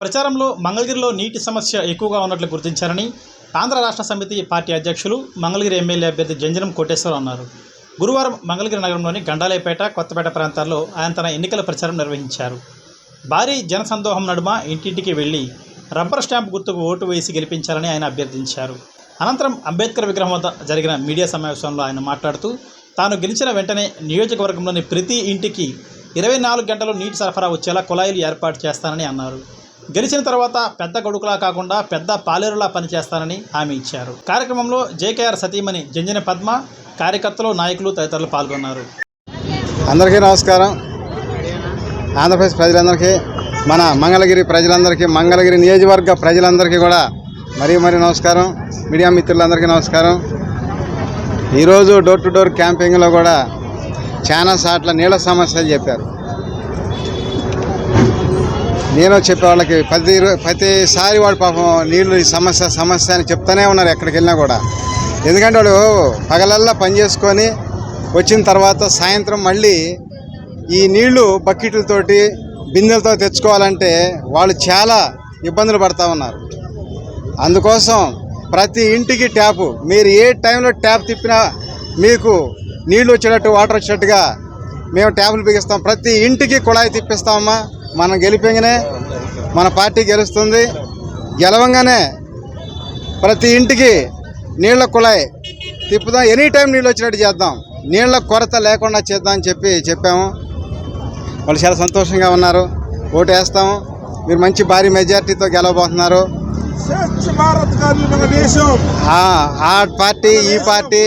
ప్రచారంలో మంగళగిరిలో నీటి సమస్య ఎక్కువగా ఉన్నట్లు గుర్తించారని ఆంధ్ర రాష్ట్ర సమితి పార్టీ అధ్యక్షులు మంగళగిరి ఎమ్మెల్యే అభ్యర్థి జంజనం కోటేశ్వరరావు అన్నారు. గురువారం మంగళగిరి నగరంలోని గండాలేపేట కొత్తపేట ప్రాంతాల్లో ఆయన తన ఎన్నికల ప్రచారం నిర్వహించారు. భారీ జనసందోహం నడుమ ఇంటింటికి వెళ్ళి రబ్బర్ స్టాంప్ గుర్తుకు ఓటు వేసి గెలిపించాలని ఆయన అభ్యర్థించారు. అనంతరం అంబేద్కర్ విగ్రహం వద్ద జరిగిన మీడియా సమావేశంలో ఆయన మాట్లాడుతూ తాను గెలిచిన వెంటనే నియోజకవర్గంలోని ప్రతి ఇంటికి ఇరవై నాలుగు గంటలు నీటి సరఫరా వచ్చేలా కుళాయిలు ఏర్పాటు చేస్తానని అన్నారు. గెలిచిన తర్వాత పెద్ద కొడుకులా కాకుండా పెద్ద పాలేరులా పనిచేస్తానని హామీ ఇచ్చారు. కార్యక్రమంలో జేకేఆర్ సతీమణి జంజన పద్మ కార్యకర్తలు నాయకులు తదితరులు పాల్గొన్నారు. అందరికీ నమస్కారం. ఆంధ్రప్రదేశ్ ప్రజలందరికీ మన మంగళగిరి ప్రజలందరికీ మంగళగిరి నియోజకవర్గ ప్రజలందరికీ కూడా మరీ మరీ నమస్కారం. మీడియా మిత్రులందరికీ నమస్కారం. ఈరోజు డోర్ టు డోర్ క్యాంపింగ్లో కూడా చాలా సార్లు నీళ్ళ సమస్యలు చెప్పారు. నేను చెప్పే వాళ్ళకి ప్రతి ప్రతిసారి వాడు పాపం నీళ్ళు ఈ సమస్య సమస్య అని చెప్తానే ఉన్నారు ఎక్కడికి వెళ్ళినా కూడా. ఎందుకంటే వాడు పగలల్లా పని చేసుకొని వచ్చిన తర్వాత సాయంత్రం మళ్ళీ ఈ నీళ్ళు బకెట్లతోటి బిందెలతో తెచ్చుకోవాలంటే వాళ్ళు చాలా ఇబ్బందులు పడతా ఉన్నారు. అందుకోసం ప్రతి ఇంటికి ట్యాపు మీరు ఏ టైంలో ట్యాప్ తిప్పినా మీకు నీళ్ళు వచ్చేటట్టు వాటర్ వచ్చేటట్టుగా మేము ట్యాపులు బిగిస్తాం. ప్రతి ఇంటికి కుళాయి తిప్పిస్తామమ్మా. మనం గెలిపింగనే మన పార్టీ గెలుస్తుంది. గెలవంగానే ప్రతి ఇంటికి నీళ్ళ కుళాయి తిప్పుదాం. ఎనీ టైం నీళ్ళు వచ్చినట్టు చేద్దాం. నీళ్ళ కొరత లేకుండా చేద్దాం అని చెప్పి చెప్పాము. వాళ్ళు చాలా సంతోషంగా ఉన్నారు. ఓటు వేస్తాము. మీరు మంచి భారీ మెజార్టీతో గెలవబోతున్నారు. ఆ పార్టీ ఈ పార్టీ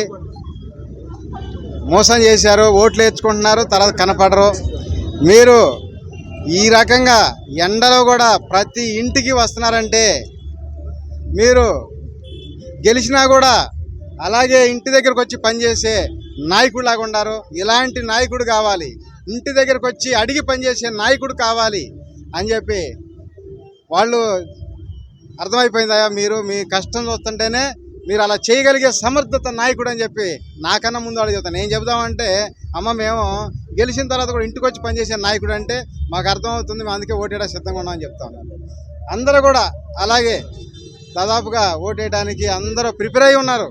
మోసం చేశారు. ఓట్లు వేసుకుంటున్నారు తర్వాత కనపడరు. మీరు ఈ రకంగా ఎండలో కూడా ప్రతి ఇంటికి వస్తున్నారంటే మీరు గెలిచినా కూడా అలాగే ఇంటి దగ్గరకు వచ్చి పనిచేసే నాయకుడిలాగా ఉన్నారు ఇలాంటి నాయకుడు కావాలి. ఇంటి దగ్గరకు వచ్చి అడిగి పనిచేసే నాయకుడు కావాలి అని చెప్పి వాళ్ళు అర్థమైపోయిందా మీరు? మీ కష్టం చూస్తుంటేనే మీరు అలా చేయగలిగే సమర్థత నాయకుడు అని చెప్పి నాకన్నా ముందు వాళ్ళు చెప్తాను. నేను చెబుదామంటే అమ్మ మేము గెలిచిన తర్వాత కూడా ఇంటికి వచ్చి పనిచేసే నాయకుడు అంటే మాకు అర్థమవుతుంది మేము అందుకే ఓటేయడం సిద్ధంగా ఉన్నామని చెప్తాం అందరూ కూడా అలాగే దాదాపుగా ఓటేయడానికి అందరూ ప్రిపేర్ అయి ఉన్నారు.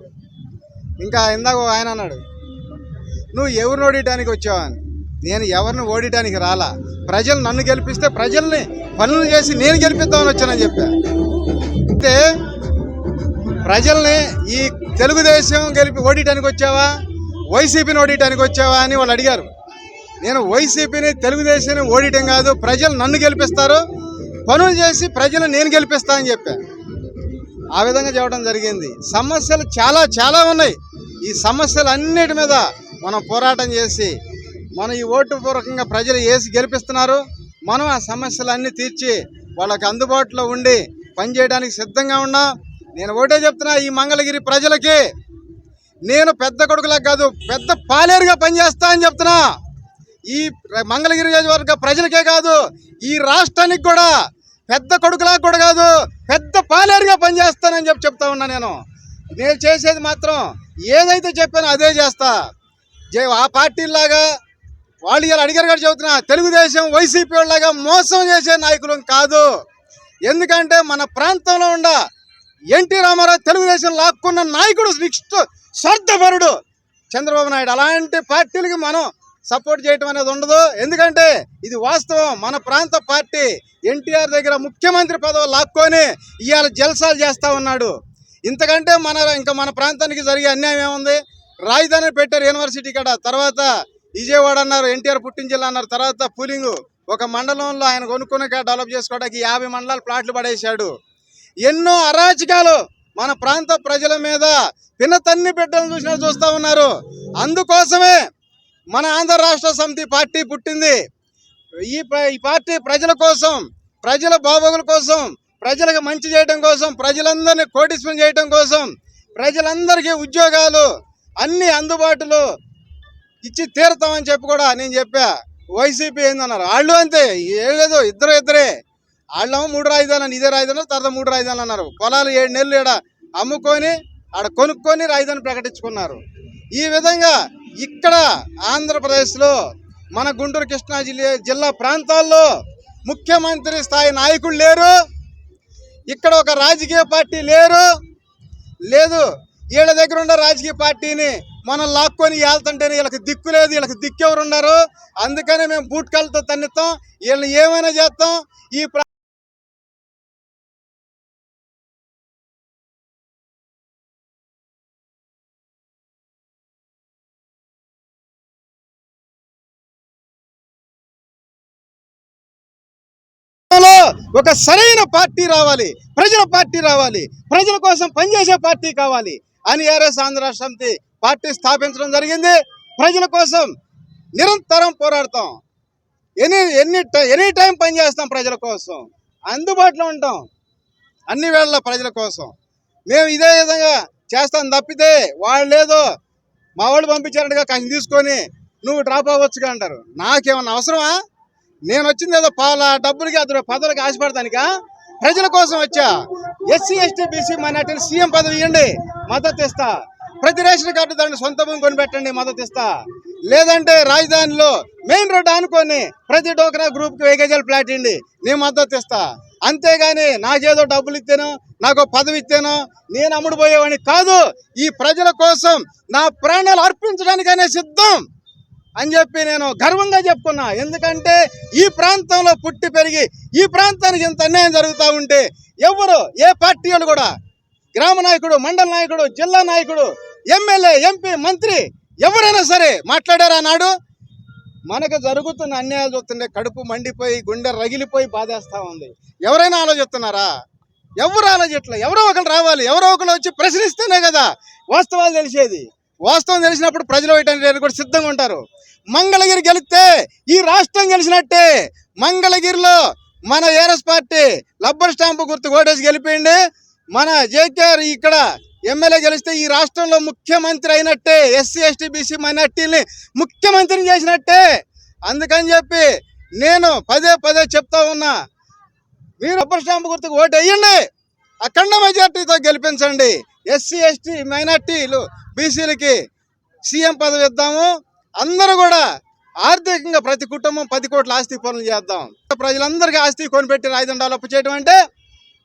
ఇంకా ఇందాక ఆయన అన్నాడు నువ్వు ఎవరిని ఓడియడానికి వచ్చావని నేను ఎవరిని ఓడియడానికి రాలా. ప్రజలు నన్ను గెలిపిస్తే ప్రజల్ని పనులు చేసి నేను గెలిపిద్దామని వచ్చానని చెప్పా. అయితే ప్రజల్ని ఈ తెలుగుదేశం గెలిపి ఓడియడానికి వచ్చావా? వైసీపీని ఓడియడానికి వచ్చావా అని వాళ్ళు అడిగారు. నేను వైసీపీని తెలుగుదేశాన్ని ఓడియటం కాదు ప్రజలు నన్ను గెలిపిస్తారు పనులు చేసి ప్రజలు నేను గెలిపిస్తా అని చెప్పా. ఆ విధంగా చెప్పడం జరిగింది. సమస్యలు చాలా చాలా ఉన్నాయి. ఈ సమస్యలు అన్నిటి మీద మనం పోరాటం చేసి మన ఈ ఓటు పూర్వకంగా ప్రజలు వేసి గెలిపిస్తున్నారు మనం ఆ సమస్యలన్నీ తీర్చి వాళ్ళకి అందుబాటులో ఉండి పనిచేయడానికి సిద్ధంగా ఉన్నాం. నేను ఒకటే చెప్తున్నా ఈ మంగళగిరి ప్రజలకి నేను పెద్ద కొడుకులకు కాదు పెద్ద పాలేరుగా పనిచేస్తా అని చెప్తున్నా. ఈ మంగళగిరి నియోజకవర్గ ప్రజలకే కాదు ఈ రాష్ట్రానికి కూడా పెద్ద కొడుకులా కూడా కాదు పెద్ద పాలేరుగా పనిచేస్తానని చెప్పి చెప్తా ఉన్నా నేను. నేను చేసేది మాత్రం ఏదైతే చెప్పానో అదే చేస్తా. జే ఆ పార్టీలాగా వాళ్ళు ఇలా అడిగారు కూడా చెబుతున్నా తెలుగుదేశం వైసీపీ వాళ్ళలాగా మోసం చేసే నాయకులు కాదు. ఎందుకంటే మన ప్రాంతంలో ఉండ ఎన్టీ రామారావు తెలుగుదేశం లాక్కున్న నాయకుడు నెక్స్ట్ స్వార్థపరుడు చంద్రబాబు నాయుడు. అలాంటి పార్టీలకి మనం సపోర్ట్ చేయటం అనేది ఉండదు. ఎందుకంటే ఇది వాస్తవం. మన ప్రాంత పార్టీ ఎన్టీఆర్ దగ్గర ముఖ్యమంత్రి పదవి లాక్కొని ఇవాళ జల్సాలు చేస్తూ ఉన్నాడు. ఇంతకంటే మన ఇంకా మన ప్రాంతానికి జరిగే అన్యాయం ఏముంది? రాజధాని పెట్టారు యూనివర్సిటీ కాడ. తర్వాత విజయవాడ అన్నారు ఎన్టీఆర్ పుట్టిన జిల్లా అన్నారు. తర్వాత పూలింగ్ ఒక మండలంలో ఆయన కొనుక్కుని డెవలప్ చేసుకోవడానికి యాభై మండలాలు ప్లాట్లు పడేశాడు. ఎన్నో అరాచకాలు మన ప్రాంత ప్రజల మీద పిన్న తన్ని బిడ్డలను చూసినా చూస్తూ ఉన్నారు. అందుకోసమే మన ఆంధ్ర రాష్ట్ర సమితి పార్టీ పుట్టింది. ఈ ప- ఈ పార్టీ ప్రజల కోసం ప్రజల బాగోగుల కోసం ప్రజలకు మంచి చేయడం కోసం ప్రజలందరినీ కోటిస్పం చేయడం కోసం ప్రజలందరికీ ఉద్యోగాలు అన్ని అందుబాటులో ఇచ్చి తీరుతామని చెప్పి కూడా నేను చెప్పా. వైసీపీ ఏందన్నారు? వాళ్ళు అంతే. ఏదో ఇద్దరు ఇద్దరే. వాళ్ళేమో మూడు రాజధానులు ఇదే రాజధాని తర్వాత మూడు రాజధానులు అన్నారు. పొలాలు ఏడు నెలలు ఈడ అమ్ముకొని ఆడ కొనుక్కొని రాజధాని ప్రకటించుకున్నారు. ఈ విధంగా ఇక్కడ ఆంధ్రప్రదేశ్లో మన గుంటూరు కృష్ణా జిల్లా జిల్లా ప్రాంతాల్లో ముఖ్యమంత్రి స్థాయి నాయకులు లేరు. ఇక్కడ ఒక రాజకీయ పార్టీ లేరు. లేదు వీళ్ళ దగ్గర ఉన్న రాజకీయ పార్టీని మనం లాక్కొని వెళ్తుంటేనే వీళ్ళకి దిక్కు లేదు వీళ్ళకి దిక్కు ఎవరు ఉన్నారు అందుకనే మేము బూట్ తన్నుతాం వీళ్ళని ఏమైనా చేస్తాం ఈ రాష్ట్రంలో ఒక సరైన పార్టీ రావాలి. ప్రజల పార్టీ రావాలి. ప్రజల కోసం పనిచేసే పార్టీ కావాలి అని ఆర్ఎస్ ఆంధ్ర రాష్ట్ర సమితి పార్టీ స్థాపించడం జరిగింది. ప్రజల కోసం నిరంతరం పోరాడతాం. ఎనీ ఎన్ని ఎనీ టైం పనిచేస్తాం ప్రజల కోసం. అందుబాటులో ఉంటాం. అన్ని వేళల ప్రజల కోసం. మేము ఇదే విధంగా చేస్తాం తప్పితే వాళ్ళు లేదో మా వాళ్ళు పంపించారంటగా కానీ తీసుకొని నువ్వు డ్రాప్ అవ్వచ్చుగా అంటారు. నాకేమన్నా అవసరమా? నేను వచ్చింది ఏదో పాల డబ్బులకి అతను పదవులకి ఆశపడతానిక? ప్రజల కోసం వచ్చా? ఎస్సీ ఎస్టీ బీసీ మైనార్టీలు సీఎం పదవి ఇవ్వండి మద్దతు ఇస్తా. ప్రతి రేషన్ కార్డు దాన్ని సొంత భూమి కొనిపెట్టండి మద్దతు ఇస్తా. లేదంటే రాజధానిలో మెయిన్ రోడ్డు అనుకొని ప్రతి డోకరా గ్రూప్కి వేగేజల్ ప్లాట్ ఇండి నేను మద్దతు ఇస్తా. అంతేగాని నాకేదో డబ్బులు ఇచ్చాను నాకు పదవి ఇచ్చాను నేను అమ్ముడుపోయేవాడిని కాదు. ఈ ప్రజల కోసం నా ప్రాణాలు అర్పించడానికైనా సిద్ధం. అని చెప్పి నేను గర్వంగా చెప్పుకున్నా. ఎందుకంటే ఈ ప్రాంతంలో పుట్టి పెరిగి ఈ ప్రాంతానికి ఇంత అన్యాయం జరుగుతూ ఉంటే ఎవరు? ఏ పార్టీ వాళ్ళు కూడా? గ్రామ నాయకుడు మండల నాయకుడు జిల్లా నాయకుడు ఎమ్మెల్యే ఎంపీ మంత్రి ఎవరైనా సరే మాట్లాడారా నాడు? మనకు జరుగుతున్న అన్యాయాలు చూస్తుంటే కడుపు మండిపోయి గుండె రగిలిపోయి బాధేస్తూ ఉంది. ఎవరైనా ఆలోచిస్తున్నారా? ఎవరు ఆలోచించట్లే? ఎవరో ఒకరు రావాలి ఎవరో ఒకరు వచ్చి ప్రశ్నిస్తేనే కదా వాస్తవాలు తెలిసేది. వాస్తవం తెలిసినప్పుడు ప్రజలు వేయటానికి కూడా సిద్ధంగా ఉంటారు. మంగళగిరి గెలిస్తే ఈ రాష్ట్రం గెలిచినట్టే. మంగళగిరిలో మన ఏరస్ పార్టీ లబ్బర్ స్టాంపు గుర్తు ఓటేసి గెలిపిండి. మన జేకేఆర్ ఇక్కడ ఎమ్మెల్యే గెలిస్తే ఈ రాష్ట్రంలో ముఖ్యమంత్రి అయినట్టే ఎస్సీ ఎస్టీ బీసీ మైనార్టీని ముఖ్యమంత్రిని చేసినట్టే. అందుకని చెప్పి నేను పదే పదే చెప్తా ఉన్నా మీరు రబ్బర్ స్టాంపు గుర్తుకు ఓటు వేయండి. అఖండ మెజార్టీతో గెలిపించండి. ఎస్సీ ఎస్టీ మైనార్టీలు బీసీలకి సీఎం పదవి ఇద్దాము. అందరూ కూడా ఆర్థికంగా ప్రతి కుటుంబం పది కోట్ల ఆస్తి పనులు చేద్దాం. ప్రజలందరికీ ఆస్తి కొనిపెట్టి రాజధాని డెవలప్ చేయడం అంటే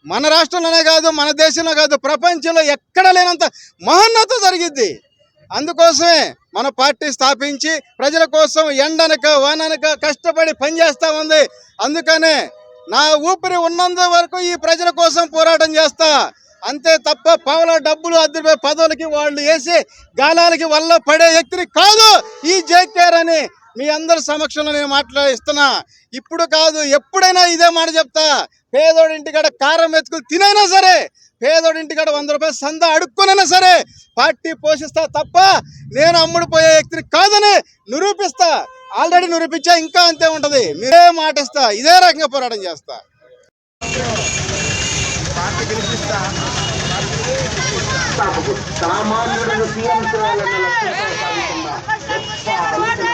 మన రాష్ట్రంలోనే కాదు మన దేశంలో కాదు ప్రపంచంలో ఎక్కడ లేనంత మహోన్నత జరిగిద్ది. అందుకోసమే మన పార్టీ స్థాపించి ప్రజల కోసం ఎండనక వాననక కష్టపడి పనిచేస్తా ఉంది. అందుకనే నా ఊపిరి ఉన్నంత వరకు ఈ ప్రజల కోసం పోరాటం చేస్తా. అంతే తప్ప పావుల డబ్బులు అద్దె పదవులకి వాళ్ళు వేసి గాలాలకి వల్ల పడే వ్యక్తిని కాదు ఈ జేకేఆర్ అని మీ అందరి సమక్షంలో నేను మాట్లాడిస్తున్నా. ఇప్పుడు కాదు ఎప్పుడైనా ఇదే మాట చెప్తా. పేదోడి ఇంటికాడ కారం వెతుకులు తినైనా సరే పేదోడి ఇంటికాడ వంద రూపాయలు సంద అడుక్కునైనా సరే పార్టీ పోషిస్తా తప్ప నేను అమ్ముడు పోయే వ్యక్తిని కాదని నిరూపిస్తా. ఆల్రెడీ నిరూపించా ఇంకా అంతే ఉంటుంది. మీరే మాటిస్తా ఇదే రకంగా పోరాటం చేస్తా. సామాన్యులను సీఎం చేయాలన్న లక్ష్యంతో సాగుతున్నా గొప్ప ఆలోచన